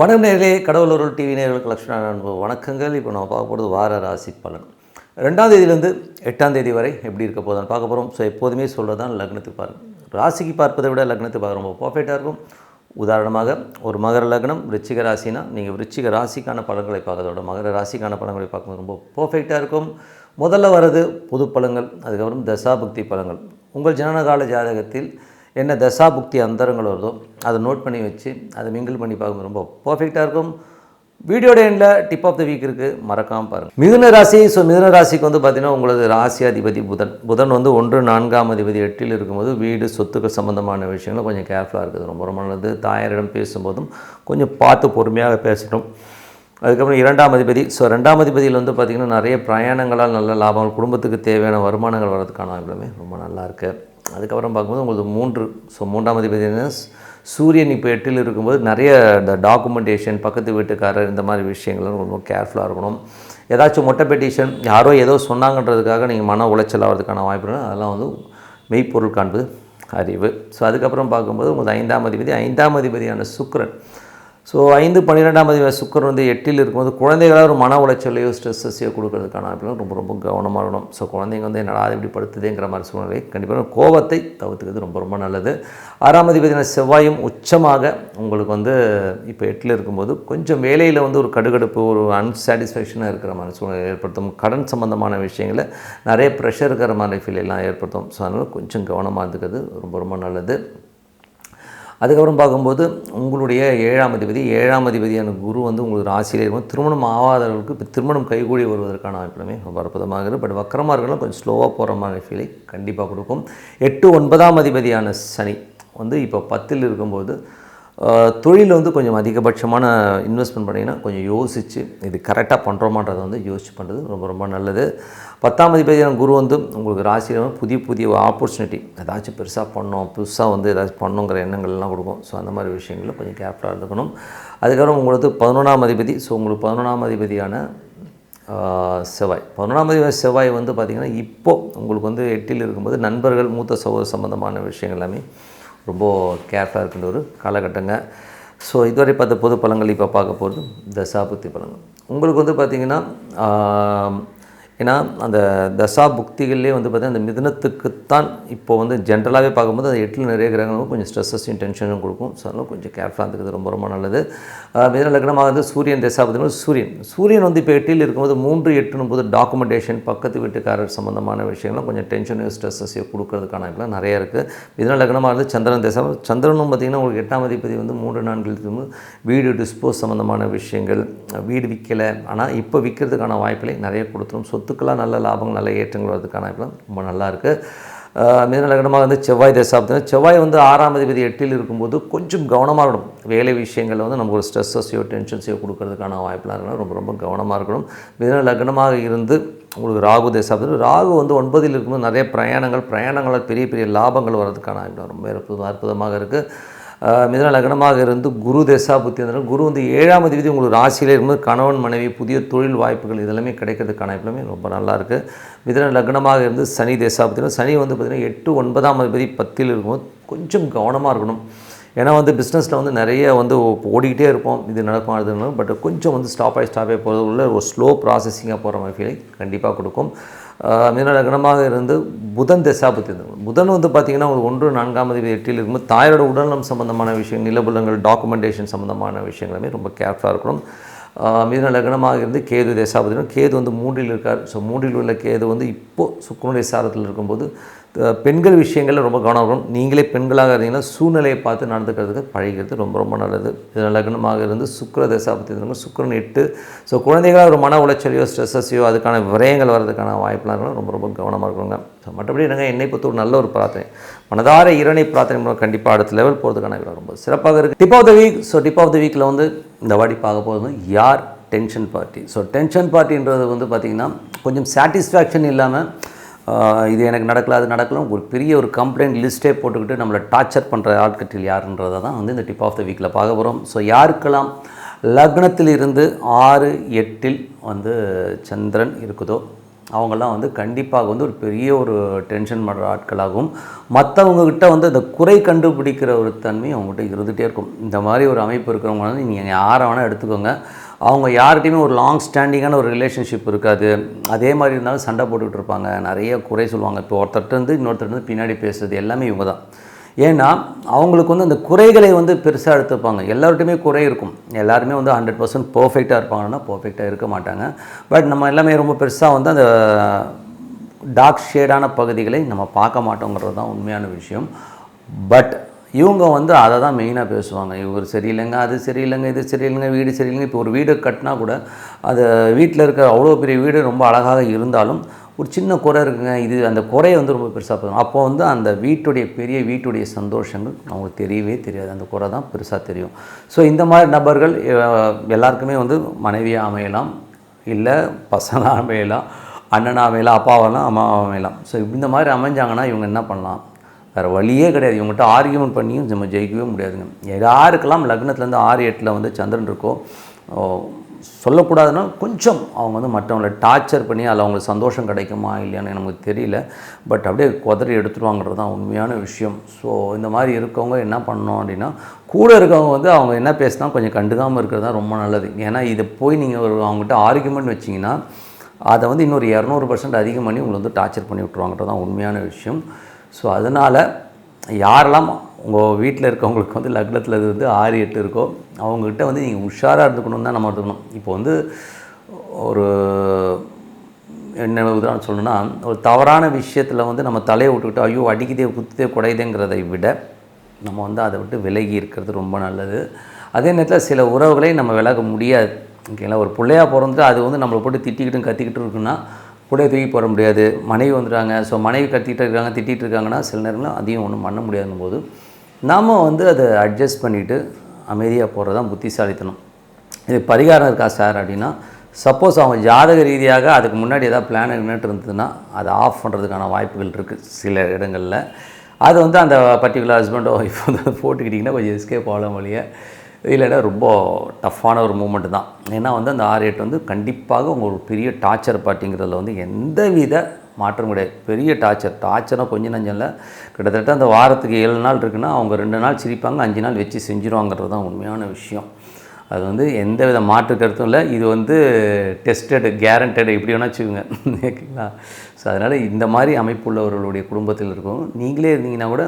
வணக்கம் நேர்களே கடவுளூர் டிவி நேர்களுக்கு லட்சுமண வணக்கங்கள். இப்போ நம்ம பார்க்க போகிறது வார ராசி பலன். ரெண்டாம் தேதியிலேருந்து எட்டாம் தேதி வரை எப்படி இருக்க போதான் பார்க்க போகிறோம் ஸோ எப்போதுமே சொல்கிறது தான் லக்னத்துக்கு பாருங்கள் ராசிக்கு பார்ப்பதை விட லக்னத்துக்கு பார்க்க ரொம்ப பர்ஃபெக்டாக இருக்கும். உதாரணமாக ஒரு மகர லக்னம் ரிச்சிக ராசினா நீங்கள் ரிச்சிக ராசிக்கான பலன்களை பார்க்கறதோட மகர ராசிக்கான பலன்களை பார்க்கும்போது ரொம்ப பர்ஃபெக்டாக இருக்கும். முதல்ல வர்றது பொது பழங்கள் அதுக்கப்புறம் தசாபக்தி பழங்கள் உங்கள் ஜனனகால ஜாதகத்தில் என்ன தசாபுக்தி அந்தரங்கள் வருதோ அதை நோட் பண்ணி வச்சு அதை மிங்கிள் பண்ணி பார்க்கும்போது ரொம்ப பர்ஃபெக்டாக இருக்கும். வீடியோட எண்டில் டிப் ஆஃப் த வீக் இருக்குது மறக்காமல் பாருங்கள் மிதுன ராசி ஸோ மிதுன ராசிக்கு வந்து பார்த்திங்கன்னா உங்களது ராசி அதிபதி புதன். புதன் வந்து ஒன்று நான்காம் அதிபதி எட்டில் இருக்கும்போது வீடு சொத்துக்கள் சம்மந்தமான விஷயங்களும் கொஞ்சம் கேர்ஃபுல்லாக இருக்குது ரொம்ப ரொம்ப நல்லது. தாயாரிடம் பேசும்போதும் கொஞ்சம் பார்த்து பொறுமையாக பேசணும் அதுக்கப்புறம் இரண்டாம் அதிபதி. ஸோ ரெண்டாம் அதிபதியில் வந்து பார்த்திங்கன்னா நிறைய பிரயாணங்களால் நல்ல லாபங்கள் குடும்பத்துக்கு தேவையான வருமானங்கள் வர்றதுக்கான எல்லாமே ரொம்ப நல்லா இருக்குது அதுக்கப்புறம் பார்க்கும்போது உங்களுக்கு மூன்று ஸோ மூன்றாம் அதிபதி என்ன சூரியன் இப்போ எட்டில் இருக்கும்போது நிறைய இந்த டாக்குமெண்டேஷன் பக்கத்து வீட்டுக்காரர் இந்த மாதிரி விஷயங்கள்லாம் ரொம்ப கேர்ஃபுல்லாக இருக்கணும். ஏதாச்சும் மொட்டை பெட்டிஷன் யாரோ ஏதோ சொன்னாங்கன்றதுக்காக நீங்கள் மன உளைச்சல் ஆகிறதுக்கான வாய்ப்புகள் அதெல்லாம் வந்து மெய்ப்பொருள் காண்பது அறிவு. ஸோ அதுக்கப்புறம் பார்க்கும்போது உங்களுக்கு ஐந்தாம் அதிபதி ஐந்தாம் அதிபதியான சுக்கிரன் ஸோ ஐந்து பன்னிரெண்டாம் அதிபதி சுக்கர் வந்து எட்டில் இருக்கும்போது குழந்தைகளாக ஒரு மன உளைச்சலையோ ஸ்ட்ரெஸ்ஸையோ கொடுக்கறதுக்கான வாய்ப்புகள் ரொம்ப ரொம்ப கவனமாக இருக்கணும். ஸோ குழந்தைங்க வந்து என்னடா இப்படி படுத்துதேங்கிற மாதிரி சூழ்நிலை. கண்டிப்பாக கோவத்தை தவிர்த்துக்கிறது ரொம்ப ரொம்ப நல்லது. ஆறாம் அதிபதியான செவ்வாயும் உச்சமாக உங்களுக்கு வந்து இப்போ எட்டில் இருக்கும்போது கொஞ்சம் வேலையில் வந்து ஒரு கடுகடுப்பு ஒரு அன்சாட்டிஸ்ஃபேக்ஷனாக இருக்கிற மாதிரி சூழ்நிலை ஏற்படுத்தும். கடன் சம்மந்தமான விஷயங்களில் நிறைய ப்ரெஷர் இருக்கிற மாதிரி ஃபீல் எல்லாம் ஏற்படுத்தும். ஸோ அதனால் கொஞ்சம் கவனமாக இருந்துக்கிறது ரொம்ப ரொம்ப நல்லது. அதுக்கப்புறம் பார்க்கும்போது உங்களுடைய ஏழாம் அதிபதி ஏழாம் அதிபதியான குரு வந்து உங்களுக்கு ராசியிலே இருக்கும். திருமணம் ஆகாதவர்களுக்கு இப்போ திருமணம் கைகூடி வருவதற்கான வாய்ப்புமே ரொம்ப அற்புதமாக இருக்குது. பட் வக்கரமாக இருக்கலாம் கொஞ்சம் ஸ்லோவாக போகிற மாதிரி ஃபீலை கண்டிப்பாக கொடுக்கும். எட்டு ஒன்பதாம் அதிபதியான சனி வந்து இப்போ பத்தில் இருக்கும்போது தொழில் வந்து கொஞ்சம் அதிகபட்சமான இன்வெஸ்ட்மெண்ட் பண்ணிங்கன்னா கொஞ்சம் யோசித்து இது கரெக்டாக பண்ணுறோமான்றதை வந்து யோசிச்சு பண்ணுறது ரொம்ப ரொம்ப நல்லது. பத்தாம் அதிபதியான குரு வந்து உங்களுக்கு ராசியில் புதிய புதிய ஆப்பர்ச்சுனிட்டி ஏதாச்சும் பெருசாக பண்ணோம் புதுசாக வந்து ஏதாச்சும் பண்ணுங்கிற எண்ணங்கள்லாம் கொடுக்கும். ஸோ அந்த மாதிரி விஷயங்களில் கொஞ்சம் கேர்ஃபுல்லாக இருந்துக்கணும். அதுக்கப்புறம் உங்களுக்கு பதினொன்றாம் அதிபதி. ஸோ உங்களுக்கு பதினொன்றாம் அதிபதியான செவ்வாய். பதினொன்றாம் அதிபதி செவ்வாய் வந்து பார்த்திங்கன்னா இப்போது உங்களுக்கு வந்து எட்டில் இருக்கும்போது நண்பர்கள் மூத்த சகோதர சம்மந்தமான விஷயங்கள் எல்லாமே ரொம்ப கேர்ஃபுல்லாக இருக்கின்ற ஒரு காலகட்டங்க. ஸோ இதுவரை பார்த்த பொது பழங்கள் இப்போ பார்க்க போகிறது தசாபுத்தி பழங்கள் உங்களுக்கு வந்து பார்த்திங்கன்னா ஏன்னா அந்த தசா புக்திகள்லேயே வந்து பார்த்திங்கன்னா அந்த மிதனத்துக்குத்தான் இப்போ வந்து ஜென்ரலாகவே பார்க்கும்போது அந்த எட்டில் நிறைய கிரகங்களும் கொஞ்சம் ஸ்ட்ரெஸ்ஸஸையும் டென்ஷனும் கொடுக்கும். ஸோ அதனால் கொஞ்சம் கேர்ஃபுல்லாக இருந்துக்கிறது ரொம்ப ரொம்ப நல்லது. மிதன லக்னமாக வந்து சூரியன் தசா பார்த்திங்கன்னா சூரியன். சூரியன் வந்து இப்போ எட்டில் இருக்கும்போது மூன்று எட்டுனும் போது டாக்குமெண்டேஷன் பக்கத்து வீட்டுக்காரர் சம்மந்தமான விஷயங்கள்லாம் கொஞ்சம் டென்ஷனையும் ஸ்ட்ரெஸ்ஸஸையும் கொடுக்கறதுக்கான வாய்ப்புலாம் நிறைய இருக்குது மிதன லக்னமாக வந்து சந்திரன் தசா சந்திரனும் பார்த்திங்கன்னா உங்களுக்கு எட்டாம் அதிபதி வந்து மூன்று நான்கு இருக்கும்போது வீடு டிஸ்போஸ் சம்மந்தமான விஷயங்கள் வீடு விற்கலை ஆனால் இப்போ விற்கிறதுக்கான வாய்ப்புகளை நிறைய கொடுத்துரும். சொத்து சொத்துக்கெல்லாம் நல்ல லாபங்கள் நல்ல ஏற்றங்கள் வரதுக்கான வாய்ப்புலாம் ரொம்ப நல்லா இருக்குது வந்து செவ்வாய் தசாப்தம். செவ்வாய் வந்து ஆறாம் அதிபதி எட்டில் இருக்கும்போது கொஞ்சம் கவனமாக இருக்கணும். வேலை விஷயங்களில் வந்து நமக்கு ஒரு ஸ்ட்ரெஸ்ஸஸையோ டென்ஷன்ஸையோ கொடுக்கறதுக்கான வாய்ப்பெலாம் இருக்கணும் ரொம்ப ரொம்ப கவனமாக இருக்கணும். மிதன லக்னமாக இருந்து உங்களுக்கு ராகு தசாப்தம். ராகு வந்து ஒன்பதில் இருக்கும்போது நிறைய பிரயாணங்கள் பிரயாணங்களால் பெரிய பெரிய லாபங்கள் வர்றதுக்கான வாய்ப்பு ரொம்ப அற்புதமாக இருக்குது மிதன லக்னமாக இருந்து குரு தசா புத்தி குரு வந்து ஏழாம் அதிபதி உங்களுக்கு ராசியிலே இருக்கும்போது கணவன் மனைவி புதிய தொழில் வாய்ப்புகள் இதெல்லாமே கிடைக்கிறதுக்கான எப்பவுமே ரொம்ப நல்லா இருக்குது மிதன லக்னமாக இருந்து சனி தசா புத்தி சனி வந்து பார்த்திங்கன்னா எட்டு ஒன்பதாம் அதிபதி பத்தில் இருக்கும்போது கொஞ்சம் கவனமாக இருக்கணும். ஏன்னா வந்து பிஸ்னஸில் வந்து நிறைய வந்து ஓடிக்கிட்டே இருப்போம். இது நடக்கும் அது பட் கொஞ்சம் வந்து ஸ்டாப் ஆகி ஸ்டாப் ஆகி போகிறது உள்ள ஒரு ஸ்லோ ப்ராசஸிங்காக போகிற மாதிரி ஃபீலிங் கண்டிப்பாக கொடுக்கும். மிதன இருந்து புதன் தசாபுத்தி புதன் வந்து பார்த்திங்கன்னா ஒரு ஒன்று நான்காம் தேதி எட்டில் இருக்கும்போது தாயோட உடல்நலம் சம்மந்தமான விஷயம் நிலபுலங்கள் டாக்குமெண்டேஷன் சம்மந்தமான விஷயங்களுமே ரொம்ப கேர்ஃபுல்லாக இருக்கணும். மீன லக்னமாக இருந்து கேது தேசாபதினம் கேது வந்து மூன்றில் இருக்கார். ஸோ மூன்றில் உள்ள கேது வந்து இப்போது சுக்கரனுடைய சாரத்தில் இருக்கும்போது பெண்கள் விஷயங்களில் ரொம்ப கவனம் இருக்கணும். நீங்களே பெண்களாக இருந்தீங்கன்னா சூழ்நிலையை பார்த்து நடந்துக்கிறதுக்கு பழகிறது ரொம்ப ரொம்ப நல்லது. இதனால் லக்னமாக இருந்து சுக்கர தசாபத்தி சுக்கரன் எட்டு. ஸோ குழந்தைகளாக ஒரு மன உளைச்சலையோ ஸ்ட்ரெஸ்ஸஸையோ அதுக்கான விரயங்கள் வர்றதுக்கான வாய்ப்புலாம் இருக்கணும். ரொம்ப ரொம்ப கவனமாக இருக்கணுங்க. ஸோ மற்றபடி நாங்கள் என்னை பொறுத்த ஒரு நல்ல ஒரு பிரார்த்தனை. மனதார இரணை பிரார்த்தனை மூலம் கண்டிப்பாக அடுத்த லெவல் போகிறதுக்கான ரொம்ப சிறப்பாக இருக்குது tip of the week so tip of the வீக்கில் வந்து இந்த வாடி பார்க்க போகிறது யார்? டென்ஷன் பார்ட்டி ஸோ டென்ஷன் பார்ட்டின்றது வந்து பார்த்திங்கன்னா கொஞ்சம் சாட்டிஸ்ஃபேக்ஷன் இல்லாமல் இது எனக்கு நடக்கல அது நடக்கலாம் ஒரு பெரிய ஒரு கம்ப்ளைண்ட் லிஸ்ட்டே போட்டுக்கிட்டு நம்மளை டார்ச்சர் பண்ணுற ஆட்கட்டில் யாருன்றதை தான் வந்து இந்த டிப் ஆஃப் த வீக்கில் பார்க்க போகிறோம் ஸோ யாருக்கெல்லாம் லக்னத்திலிருந்து ஆறு எட்டில் வந்து சந்திரன் இருக்குதோ அவங்கெல்லாம் வந்து கண்டிப்பாக வந்து ஒரு பெரிய ஒரு டென்ஷன் பண்ணுற ஆட்களாகவும் மற்றவங்கக்கிட்ட வந்து அந்த குறை கண்டுபிடிக்கிற ஒரு தன்மை அவங்ககிட்ட இருந்துகிட்டே இருக்கும். இந்த மாதிரி ஒரு அமைப்பு இருக்கிறவங்க வந்து நீங்கள் யாரை வேணால் எடுத்துக்கோங்க. அவங்க யார்கிட்டையுமே ஒரு லாங் ஸ்டாண்டிங்கான ஒரு ரிலேஷன்ஷிப் இருக்காது. அதே மாதிரி இருந்தாலும் சண்டை போட்டுக்கிட்டு இருப்பாங்க. நிறைய குறை சொல்லுவாங்க. இப்போ ஒருத்தர்ட்ட இருந்து இன்னொருத்தர் பின்னாடி பேசுறது எல்லாமே இவங்க தான் ஏன்னா அவங்களுக்கு வந்து அந்த குறைகளை வந்து பெருசாக எடுத்துப்பாங்க. எல்லார்ட்டையுமே குறை இருக்கும். எல்லாருமே வந்து ஹண்ட்ரட் பர்சன்ட் பர்ஃபெக்டாக இருப்பாங்கன்னா பர்ஃபெக்டாக இருக்க மாட்டாங்க. பட் நம்ம எல்லாமே ரொம்ப பெருசாக வந்து அந்த டார்க் ஷேடான பகுதிகளை நம்ம பார்க்க மாட்டோங்கிறது தான் உண்மையான விஷயம். பட் இவங்க வந்து அதை தான் மெயினாக பேசுவாங்க. இவர் சரியில்லைங்க அது சரியில்லைங்க இது சரியில்லைங்க வீடு சரியில்லைங்க. இப்போ ஒரு வீடு கட்டினா கூட அது வீட்டில் இருக்க அவ்வளோ பெரிய வீடு ரொம்ப அழகாக இருந்தாலும் ஒரு சின்ன குறை இருக்குங்க. இது அந்த குறையை வந்து ரொம்ப பெருசாக போதும் அப்போ வந்து அந்த வீட்டுடைய பெரிய வீட்டுடைய சந்தோஷங்கள் அவங்களுக்கு தெரியவே தெரியாது. அந்த குறை தான் பெருசாக தெரியும். ஸோ இந்த மாதிரி நபர்கள் எல்லாருக்குமே வந்து மனைவியாக அமையலாம் இல்லை பசங்களாக அமையலாம் அண்ணனாக அமையலாம் அப்பாவெல்லாம் அம்மாவாக அமையலாம். ஸோ இந்த மாதிரி அமைஞ்சாங்கன்னா இவங்க என்ன பண்ணலாம்? வேறு வழியே கிடையாது. இவங்ககிட்ட ஆர்கியூமெண்ட் பண்ணியும் நம்ம ஜெயிக்கவே முடியாதுங்க. யாருக்கெல்லாம் லக்னத்துலேருந்து ஆறு எட்டில் வந்து சந்திரன் இருக்கோ சொல்லக்கூடாதுன்னா கொஞ்சம் அவங்க வந்து மற்றவங்கள டார்ச்சர் பண்ணி அதில் அவங்களுக்கு சந்தோஷம் கிடைக்குமா இல்லையான்னு நமக்கு தெரியல. பட் அப்படியே குதறி எடுத்துருவாங்கிறது தான் உண்மையான விஷயம். ஸோ இந்த மாதிரி இருக்கவங்க என்ன பண்ணோம் அப்படின்னா கூட இருக்கவங்க வந்து அவங்க என்ன பேசினா கொஞ்சம் கண்டுக்காமல் இருக்கிறது தான் ரொம்ப நல்லது. ஏன்னா இதை போய் நீங்கள் ஒரு அவங்ககிட்ட ஆர்குமெண்ட் வச்சிங்கன்னா அதை வந்து இன்னொரு இரநூறு பர்சன்ட் அதிகம் பண்ணி உங்களை வந்து டார்ச்சர் பண்ணி விட்ருவாங்கிறது தான் உண்மையான விஷயம். ஸோ அதனால் யாரெல்லாம் உங்கள் வீட்டில் இருக்கவங்களுக்கு வந்து லக்னத்தில் இது வந்து ஆறு எட்டு இருக்கோ அவங்கக்கிட்ட வந்து நீங்கள் உஷாராக இருந்துக்கணும் தான் நம்ம இருக்கணும் இப்போ வந்து ஒரு என்ன உதாரணம் சொல்லணும்னா ஒரு தவறான விஷயத்தில் வந்து நம்ம தலையை விட்டுக்கிட்டு ஐயோ அடிக்குதே குத்துதே குடையுதேங்கிறதை விட நம்ம வந்து அதை விட்டு விலகி இருக்கிறது ரொம்ப நல்லது. அதே நேரத்தில் சில உறவுகளை நம்ம விலக முடியாது. ஓகேங்களா? ஒரு பிள்ளையாக பிறந்து அது வந்து நம்மளை போட்டு திட்டிக்கிட்டும் கத்திக்கிட்டு இருக்குன்னா பிள்ளைய தூக்கி போட முடியாது. மனைவி வந்துடுறாங்க ஸோ மனைவி கத்திட்டு இருக்காங்க திட்டிகிட்டு இருக்காங்கன்னா சில நேரங்களில் அதையும் ஒன்றும் பண்ண முடியாதுன்னு போது நாம் வந்து அதை அட்ஜஸ்ட் பண்ணிவிட்டு அமைதியாக போகிறது தான் புத்திசாலித்தனம். இது பரிகாரம் இருக்கா சார் அப்படின்னா சப்போஸ் அவங்க ஜாதக ரீதியாக அதுக்கு முன்னாடி ஏதாவது பிளான் நின்றுட்டு இருந்ததுன்னா அதை ஆஃப் பண்ணுறதுக்கான வாய்ப்புகள் இருக்குது சில இடங்களில். அது வந்து அந்த பர்டிகுலர் ஹஸ்பண்டோ ஒய்ஃப் வந்து போட்டுக்கிட்டிங்கன்னா கொஞ்சம் எஸ்கேப் ஆகலாம் வழியாக இல்லைன்னா ரொம்ப டஃப்பான ஒரு மூமெண்ட் தான். ஏன்னா வந்து அந்த ஆர் எட்டு வந்து கண்டிப்பாக உங்கள் பெரிய டார்ச்சர் பார்ட்டிங்கிறதுல வந்து எந்த வித மாற்றம் கிடையாது. பெரிய டார்ச்சர் டார்ச்சராக கொஞ்சம் நஞ்சம் இல்லை. கிட்டத்தட்ட அந்த வாரத்துக்கு ஏழு நாள் இருக்குன்னா அவங்க ரெண்டு நாள் சிரிப்பாங்க அஞ்சு நாள் வச்சு செஞ்சுருவாங்கிறது தான் உண்மையான விஷயம். அது வந்து எந்த வித மாற்று கருத்தும் இல்லை. இது வந்து டெஸ்டடு கேரண்டட் எப்படி வேணா வச்சுக்கோங்க. ஓகேங்களா? ஸோ அதனால் இந்த மாதிரி அமைப்புள்ளவர்களுடைய குடும்பத்தில் இருக்கும். நீங்களே இருந்தீங்கன்னா கூட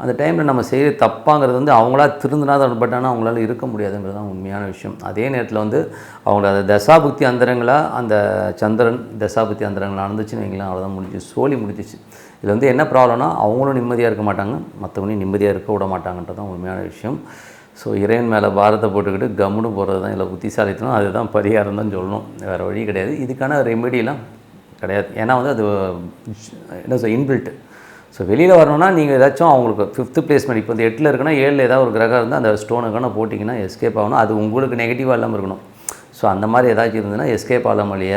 அந்த டைமில் நம்ம செய்கிற தப்பாங்கிறது வந்து அவங்களா திருந்தினா தான் பட் ஆனால் அவங்களால இருக்க முடியாதுங்கிறது தான் உண்மையான விஷயம். அதே நேரத்தில் வந்து அவங்கள அந்த தசாபுக்தி அந்தரங்களாக அந்த சந்திரன் தசாபுக்தி அந்தரங்களாக நடந்துச்சுன்னு வைங்களேன் அவ்வளோதான் முடிஞ்சு. சோழி முடிஞ்சிச்சு. இதில் வந்து என்ன ப்ராப்ளம்னா அவங்களும் நிம்மதியாக இருக்க மாட்டாங்க. மற்றவங்களையும் நிம்மதியாக இருக்க விட மாட்டாங்கன்றது தான் உண்மையான விஷயம். ஸோ இறைவன் மேலே பாரத்தை போட்டுக்கிட்டு கம்முன்னு போகிறது தான் இல்லை புத்திசாலித்தனம். அதுதான் பரிகாரம் தான் சொல்லணும். வேறு வழி கிடையாது. இதுக்கான ரெமெடியெலாம் கிடையாது. ஏன்னா வந்து அது என்ன சொல் இன்பில்ட்டு ஸோ வெளியில் வரணும்னா நீங்கள் ஏதாச்சும் அவங்களுக்கு ஃபிஃப்த்து பிளேஸ்மெண்ட் இப்போ இந்த எட்டில் இருக்குன்னா ஏழில் ஏதாவது ஒரு கிரகம் இருந்தால் அந்த ஸ்டோனுக்கான போட்டிங்கன்னா எஸ்கேப் ஆகணும். அது உங்களுக்கு நெகட்டிவாக இல்லாமல் இருக்கணும். ஸோ அந்த மாதிரி ஏதாச்சும் இருந்ததுன்னா எஸ்கேப் ஆக முடிய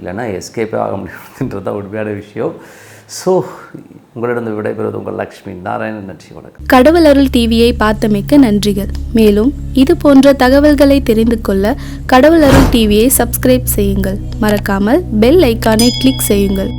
இல்லைன்னா எஸ்கேப்பே ஆக முடியாதுன்றது தான் உண்மையான விஷயம். ஸோ உங்களிடம் விடைபெறுவது உங்கள் லக்ஷ்மி. நாராயணன் நன்றி வணக்கம். கடவுள் அருள் டிவியை பார்த்தமைக்க நன்றிகள். மேலும் இது போன்ற தகவல்களை தெரிந்து கொள்ள கடவுள் அருள் டிவியை சப்ஸ்கிரைப் செய்யுங்கள். மறக்காமல் பெல் ஐக்கானை கிளிக் செய்யுங்கள்.